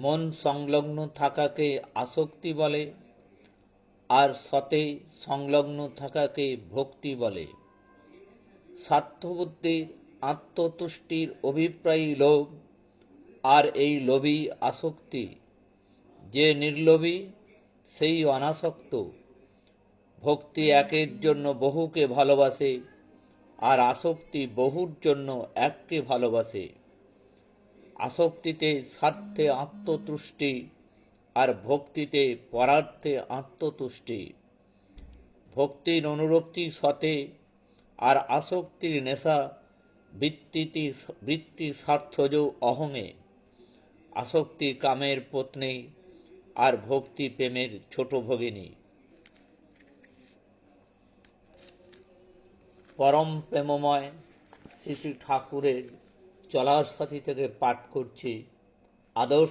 মন সংলগ্ন থাকাকে আসক্তি বলে, আর সতে সংলগ্ন থাকাকে ভক্তি বলে। স্বার্থবুদ্ধির আত্মতুষ্টির অভিপ্রায়ী লোভ, আর এই লোভই আসক্তি। যে নির্লোভী, সেই অনাসক্ত। ভক্তি একের জন্য বহুকে ভালোবাসে, আর আসক্তি বহুর জন্য এককে ভালোবাসে। আসক্তিতে, স্বার্থে আত্মতুষ্টি আর ভক্তিতে, পরার্থে আত্মতুষ্টি। ভক্তির অনুরক্তি সতে আর আসক্তির নেশা বৃত্তিটি বৃত্তি স্বার্থজ অহঙে। আসক্তি কামের পত্নী আর ভক্তি প্রেমের ছোট ভগিনী। পরম প্রেমময় শ্রী শ্রী ঠাকুরের চলার সাথী থেকে পাঠ করছি আদর্শ